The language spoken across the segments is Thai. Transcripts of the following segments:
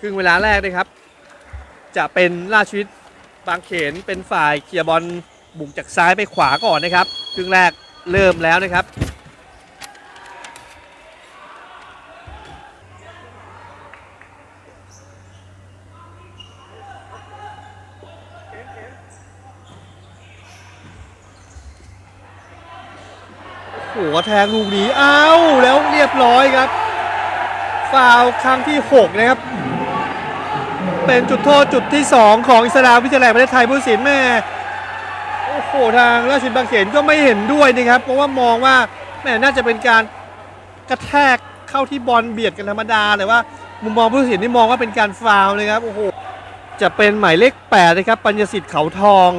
ครึ่งเวลาแรกนะครับ จะเป็นราชวิทย์บางเขนเป็นฝ่ายเคลียร์บอลบุกจากซ้ายไปขวาก่อนนะครับ ครึ่งแรกเริ่มแล้วนะครับหัวแทงลูกนี้อ้าวแล้วเรียบร้อยครับ ฟาวครั้งที่ 6 นะครับ เป็นจุดโทษจุดที่ 2 ของอิสลามวิทยาลัยประเทศไทยผู้สินแม่โอ้โหทางราชวิทย์บางเขนก็ไม่เห็นด้วยนะครับ เพราะว่ามองว่าแม่น่าจะเป็นการกระแทกเข้าที่บอลเบียดกันธรรมดาแต่ว่ามุมมองผู้สินนี่มองว่าเป็นการฟาวเลยครับโอ้โหจะเป็นหมายเลข8นะครับปัญญสิทธิ์เขาทอง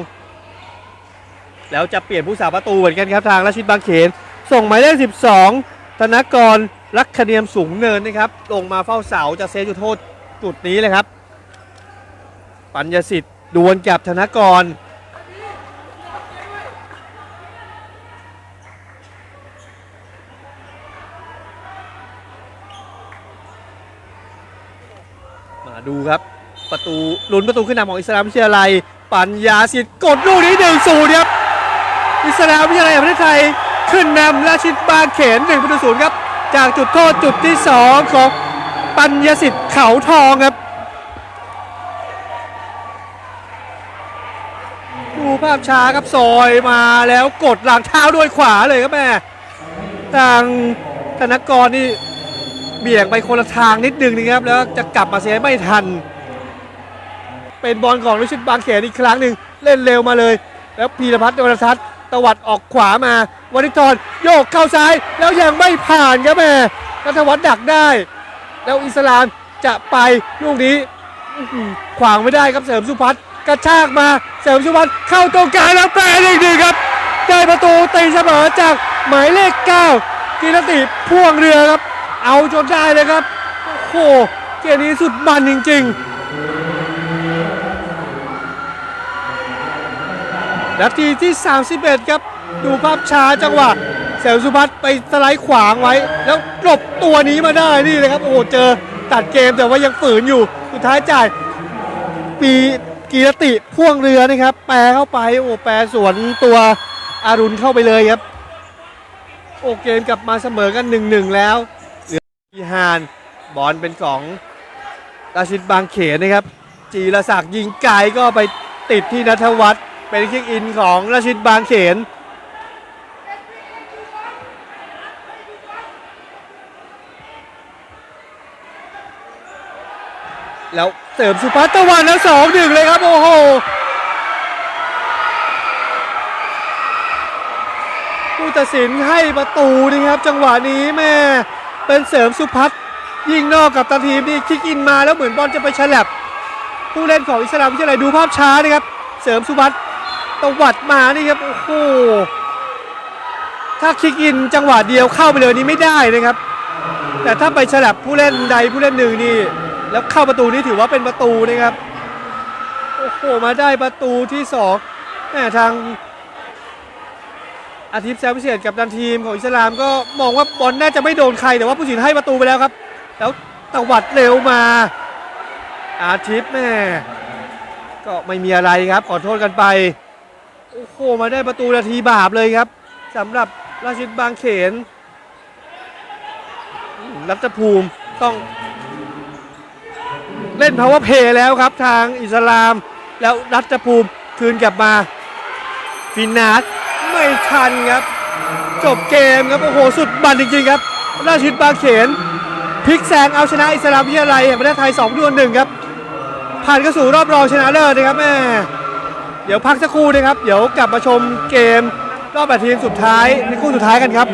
แล้วจะเปลี่ยนผู้สาประตูเหมือนกันครับทางราชวิทย์บางเขน ส่งหมายเลข 12 ธนกรรักคเนียมสูงเนินนะครับ ลงมาเฝ้าเสาจะเซฟจุดโทษจุดนี้เลยครับ ปัญญสิทธิ์ดวลกับธนกร มาดูครับประตูลุ้นประตูขึ้นนำของอิสลามวิทยาลัย ปัญญาสิทธิ์กดลูกนี้หนึ่งศูนย์ครับ อิสลามวิทยาลัยแห่งประเทศไทยขึ้นนำราชิดบางเขน1ประตูศูนย์ครับ จากจุดโทษจุดที่2ของปัญญสิทธิ์เขาทองครับ ดูภาพช้าครับซอยมาแล้วกดหลังเท้าด้วยขวาเลยครับแม่ทางธนกรนี่เบี่ยงไปคนละทางนิดนึงนะครับแล้วจะกลับมาเสียไม่ทัน เป็นบอลของรุชิตบางเขนอีกครั้งหนึ่งเล่นเร็วมาเลย แล้วพีรพัฒน์วรทัศน์ตวัดออกขวามาวันิทรโยกเข้าซ้ายแล้วยังไม่ผ่านครับแม่นัทวัฒน์ดักได้ แล้วอิสลามจะไปลูกนี้ขวางไม่ได้ครับเสริมสุพัฒน์ กระชากมาเสริมสุพัฒน์เข้าตรงกลางแล้วแปรอีกหนึ่งครับ ได้ประตูตีเสมอจากหมายเลข9กีรติพ่วงเรือครับ เอาจนได้เลยครับโอ้โหเกมนี้สุดมันจริง ๆ นาทีที่ 31 ครับ ดูภาพช้าจังหวะเสริมสุพัฒไปสไลด์ขวางไว้ แล้วหลบตัวนี้มาได้นี่เลยครับ โอ้โหเจอตัดเกมแต่ว่ายังฝืนอยู่ สุดท้ายจ่ายปี กีรติพ่วงเรือนะครับ แปรเข้าไปโอ้แปรสวนตัวอารุณเข้าไปเลยครับ โอเกมกลับมาเสมอกัน1-1แล้วเหลือพีฮานบอลเป็นของราชิดบางเขนนะครับ จีรศักดิ์ยิงไกลก็ไปติดที่นัทวัฒน์เป็นคิกอินของราชิดบางเขน แล้วเสริมสุภัตตะวันแล้วสองหนึ่งเลยครับ โอ้โหผู้ตัดสินให้ประตูนี่ครับ จังหวะนี้แม่เป็นเสริมสุพัฒยิงนอกกับตาทีมนี่คิกอินมาแล้วเหมือนบอลจะไปฉลับ ผู้เล่นของอิสลามวิทยาลัยดูภาพช้านะครับ เสริมสุพัฒน์ตวัดมานี่ครับ โอ้โหถ้าคิกอินจังหวะเดียวเข้าไปเลยนี่ไม่ได้นะครับ แต่ถ้าไปฉลับผู้เล่นใดผู้เล่นหนึ่งนี่ แล้วเข้าประตูนี้ถือว่าเป็นประตูนะครับ โอ้โห มาได้ประตูที่สองแม่ทางอาทิตย์แซมพิเศษกับดันทีมของอิสลามก็มองว่าบอลน่าจะไม่โดนใครแต่ว่าผู้สินให้ประตูไปแล้วครับ แล้วตวัดเร็วมา อาทิตย์แม่ก็ไม่มีอะไรครับขอโทษกันไป โอ้โห มาได้ประตูนาทีบาปเลยครับสำหรับราชิดบางเขน รัตภูมิต้อง เล่น power play แล้วครับทางอิสลาม แล้วรัตภูมิคืนกลับมา ฟินาสไม่ทันครับ จบเกมครับ โอ้โห สุดบันจริงๆครับ ราชวิทย์บางเขนพลิกแซงเอาชนะอิสลามวิทยาลัยแห่งประเทศไทย2ดวลหนึ่งครับ ผ่านเข้าสู่รอบรองชนะเลิศนะครับแม่เดี๋ยวพักสักครู่นะครับ เดี๋ยวกลับมาชมเกมรอบแปดทีมสุดท้ายในคู่สุดท้ายกันครับ